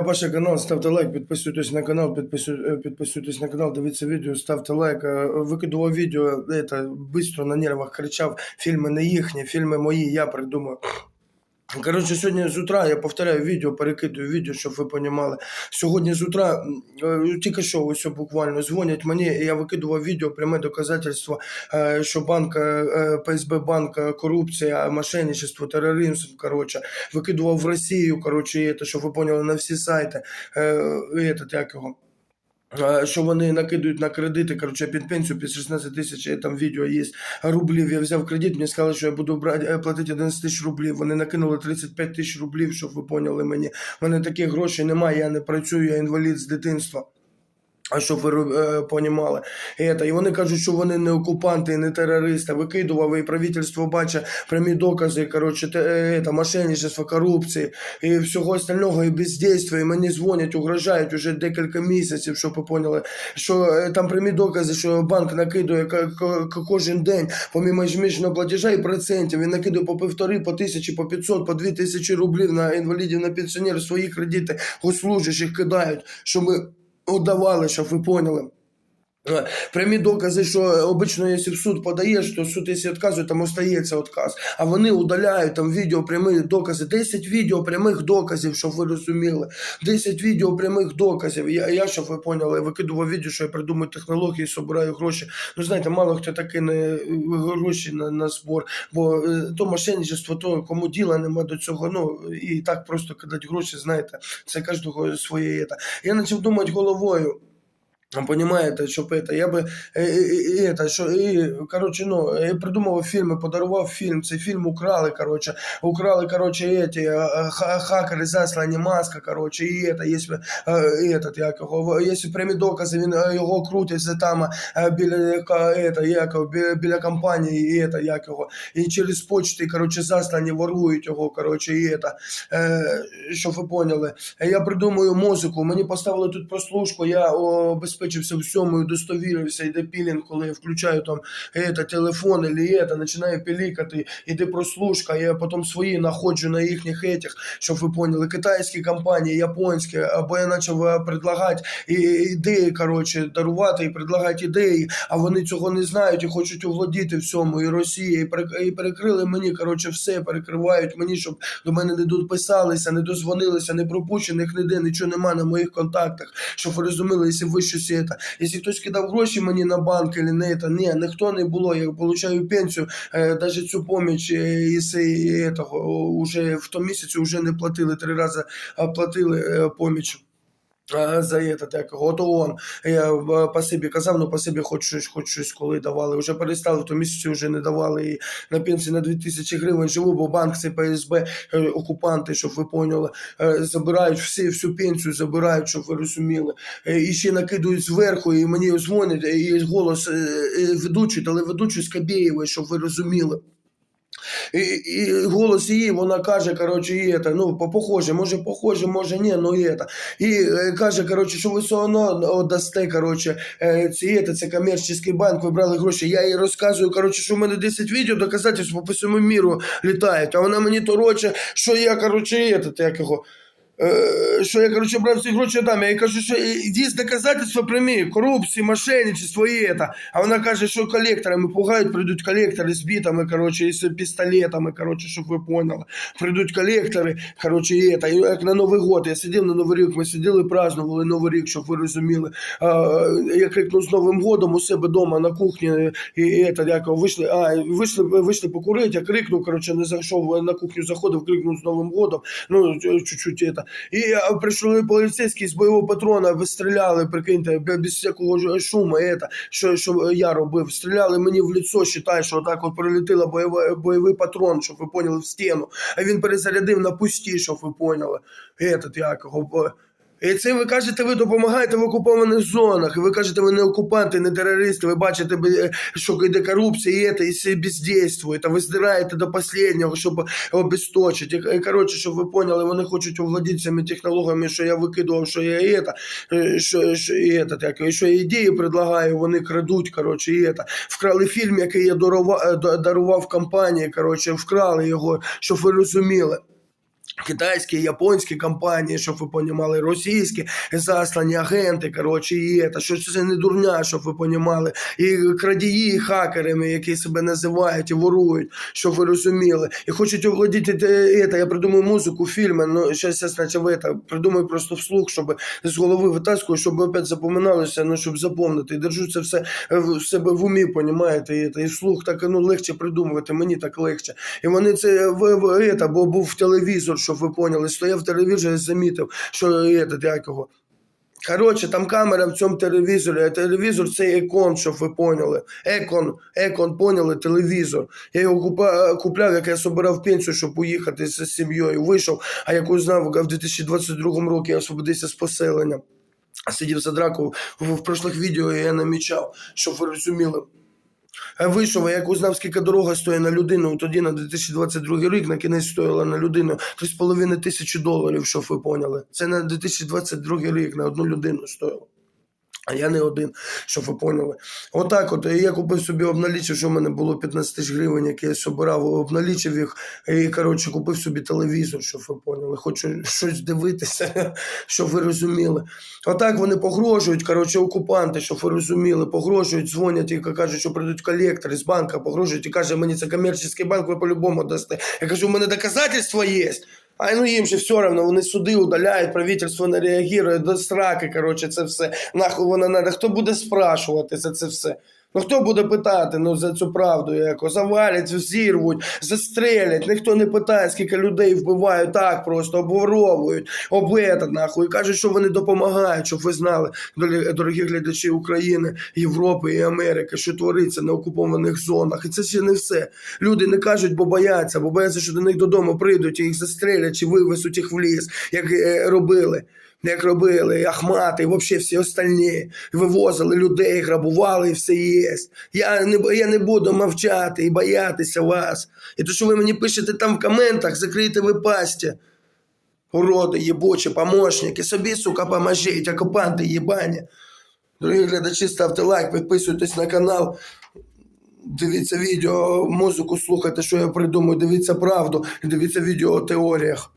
Ваш канал, ставте лайк, підписуйтесь на канал, е, підписуйтесь на канал, дивіться відео, ставте лайк. Е, Викидував відео, это, быстро на нервах кричав, фільми не їхні, фільми мої, я придумав. Коротше, сьогодні з утра я повторяю відео, перекидую відео, щоб ви розуміли. Сьогодні з утра, е, тільки що ось буквально дзвонять мені, і я викидував відео, пряме доказательство, е, що банк, е, ПСБ банк, корупція, мошенничество, тероризм, коротше, викидував в Росію, коротше, це, щоб ви поняли, на всі сайти, этот, як його. Е, Що вони накидують на кредити, коротше, під пенсію під 16 тисяч, я там відео є рублів. Я взяв кредит, мені сказали, що я буду брати, е, платити 11 тисяч рублів. Вони накинули 35 тисяч рублів, щоб ви поняли мені. У мене таких грошей немає, я не працюю, я інвалід з дитинства. А щоб ви е, понімали. І, вони кажуть, що вони не окупанти, не терористи. Викидував і правительство бачить прямі докази, коротше, те, е, це, мошенничество, корупції і всього остального, і бездейства. І мені дзвонять, угрожають уже декілька місяців, щоб ви поняли, що е, там прямі докази, що банк накидує кожен день, помимо ежемісячного платежа і процентів, він накидує по півтори, по тисячі, по 500, по дві тисячі рублів на інвалідів, на пенсіонерів, свої кредити госслужащих кидають, що ми удавали, щоб ви поняли. Е, Прямі докази, що обично, якщо в суд подаєш, то суд, якщо відказує, там остається відказ. А вони удаляють там відео, прямі докази. 10 відео прямих доказів, щоб ви розуміли. 10 відео прямих доказів. Я, я щоб ви поняли, викидував відео, що я придумаю технології, збираю гроші. Ну, знаєте, мало хто таки не гроші на, на збор, бо е, то мошенничество, то кому діла нема до цього. Ну, і так просто кидати гроші, знаєте, це кожного своє. є. Я почав думати головою Понимаєте, що это, я би е, е, е, это, що, і, короче, ну, я придумав фільми, подарував фільм, цей фільм украли, короче, украли, короче, эти, е, ха- хакери, заслані маска, короче, і это, якщо, е, этот, як його, якщо прямі докази, він е, його крутять за там, е, біля, яка- это, як, його, біля, біля компанії, і это, як його, і через почти, короче, заслані ворують його, короче, і это, е, щоб ви поняли. Я придумую музику, мені поставили тут прослушку, я обезпечився всьому і достовірився, йде пілінг, коли я включаю там это, телефон или это, починаю пілікати, іде прослушка, я потім свої знаходжу на їхніх етіх, щоб ви поняли, китайські компанії, японські, або я почав е, предлагати ідеї, коротше, дарувати і предлагати ідеї, а вони цього не знають і хочуть овладіти всьому, і Росія, і, перекрили мені, коротше, все перекривають мені, щоб до мене не дописалися, не дозвонилися, не пропущених ніде, нічого нема на моїх контактах. Щоб ви розуміли, якщо ви щось це. Якщо хтось кидав гроші мені на банк или не це, ні, ніхто не було. Я получаю пенсію, даже навіть цю поміч, е, якщо этого, уже в тому місяці вже не платили, три рази а, платили е, поміч. А, За этот, як ООН. Я е, по собі казав, ну по собі хоч щось, хоч щось коли давали. Вже перестали, тому місяці вже не давали. І на пенсії на 2000 гривень живу, бо банк це ПСБ, е, окупанти, щоб ви поняли, е, забирають всі, всю пенсію, забирають, щоб ви розуміли. Е, І ще накидують зверху, і мені дзвонять, і голос е, е, ведучий, телеведучий Скабєєвої, щоб ви розуміли. І, і голос її, вона каже, коротше, і это, ну, по- похоже, може похоже, може ні, ну і это. І е, каже, коротше, що ви все одно дасте, коротше, е, ці, это, це комерційний банк, ви брали гроші. Я їй розказую, коротше, що в мене 10 відео, доказательств по всьому міру літають, а вона мені тороче, що я, коротше, этот, як його, Е, що я, короче, брав ці гроші там. Я їй кажу, що є доказательства прямі, корупції, мошенничество і это. А вона каже, що колекторами пугають, прийдуть колектори з бітами, короче, і з пістолетами, короче, щоб ви поняли. Прийдуть колектори, короче, і это. І як на Новий год, я сидів на Новий рік, ми сиділи, празднували Новий рік, щоб ви розуміли. А, я крикнув з Новим годом у себе вдома на кухні, і, і это, як, вийшли, а, вийшли, вийшли покурити, я крикнув, короче, не зайшов на кухню, заходив, крикнув з Новим годом, ну, чуть-чуть это. І прийшли поліцейські з бойового патрона, вистріляли, прикиньте, без всякого ж- шуму, это, що, що я робив. Стріляли мені в лицо, считай, що отак от прилетіла бойовий, бойовий патрон, щоб ви поняли, в стіну. А він перезарядив на пусті, щоб ви поняли. Этот, як його, і це ви кажете, ви допомагаєте в окупованих зонах. Ви кажете, ви не окупанти, не терористи. Ви бачите, бе- що йде корупція, і це, і все бездействує. Та ви здираєте до останнього, щоб обесточити. І, коротше, щоб ви поняли, вони хочуть овладіти цими технологіями, що я викидував, що я і е, що, що, і це, так, і що я ідеї предлагаю, вони крадуть, коротше, і це. Вкрали фільм, який я дарував, дарував компанії, коротше, вкрали його, щоб ви розуміли. Китайські, японські компанії, щоб ви понімали, російські заслані агенти, коротше, і це, що це не дурня, щоб ви понімали, і крадії, і хакерами, які себе називають і ворують, щоб ви розуміли, і хочуть овладіти це, я придумаю музику, фільми, ну, зараз я это, придумаю просто вслух, щоб з голови витаскую, щоб опять запоминалося, ну, щоб запомнити, і держу це все в в себе в умі, понімаєте, і, це, і вслух так, ну, легше придумувати, мені так легше. І вони це в, в это, бо був телевізор, щоб ви поняли. Стояв телевізор і замітив, що этот, як його. Коротше, там камера в цьому телевізорі, а телевізор це екон, щоб ви поняли. Екон, екон, поняли, телевізор. Я його купляв, як я собирав пенсію, щоб поїхати з сім'єю. Вийшов, а як узнав, в 2022 році я освободився з поселення. Сидів за драку в прошлих відео я намічав, щоб ви розуміли. А вийшов, як узнав, скільки дорога стоїть на людину, тоді на 2022 рік на кінець стоїла на людину 3,5 тисячі доларів, щоб ви поняли. Це на 2022 рік на одну людину стоїло. А я не один, щоб ви поняли. Отак от. Я купив собі обналічив, що в мене було 15 тисяч гривень, які я собирав, обналічив їх і, коротше, купив собі телевізор, щоб ви поняли. Хочу щось дивитися, щоб ви розуміли. Отак вони погрожують, коротше, окупанти, щоб ви розуміли, погрожують, дзвонять і кажуть, що прийдуть колектори з банка, погрожують і каже, мені це комерційний банк, ви по-любому дасте. Я кажу, у мене доказательства є. А ну їм же все одно, вони суди удаляють, правительство не реагує, до сраки, коротше, це все. Нахуй вона надо. Хто буде спрашувати за це все? Ну хто буде питати ну, за цю правду, яко завалять, зірвуть, застрелять. Ніхто не питає, скільки людей вбивають так просто, обворовують, обетат, нахуй. Кажуть, що вони допомагають, щоб ви знали, дорогі глядачі України, Європи і Америки, що твориться на окупованих зонах. І це ще не все. Люди не кажуть, бо бояться, бо бояться, що до них додому прийдуть і їх застрелять чи вивезуть їх в ліс, як е, робили. Як робили Ахмати, і всі остальні. Вивозили людей, грабували і все є. Я не, я не буду мовчати і боятися вас. І то, що ви мені пишете там в коментах, закрийте ви пасті. Уроди, єбучі, помощники, собі, сука, поможіть, окупанти єбані. Дорогі глядачі, ставте лайк, підписуйтесь на канал. Дивіться відео, музику слухайте, що я придумаю, дивіться правду, дивіться відео о теоріях.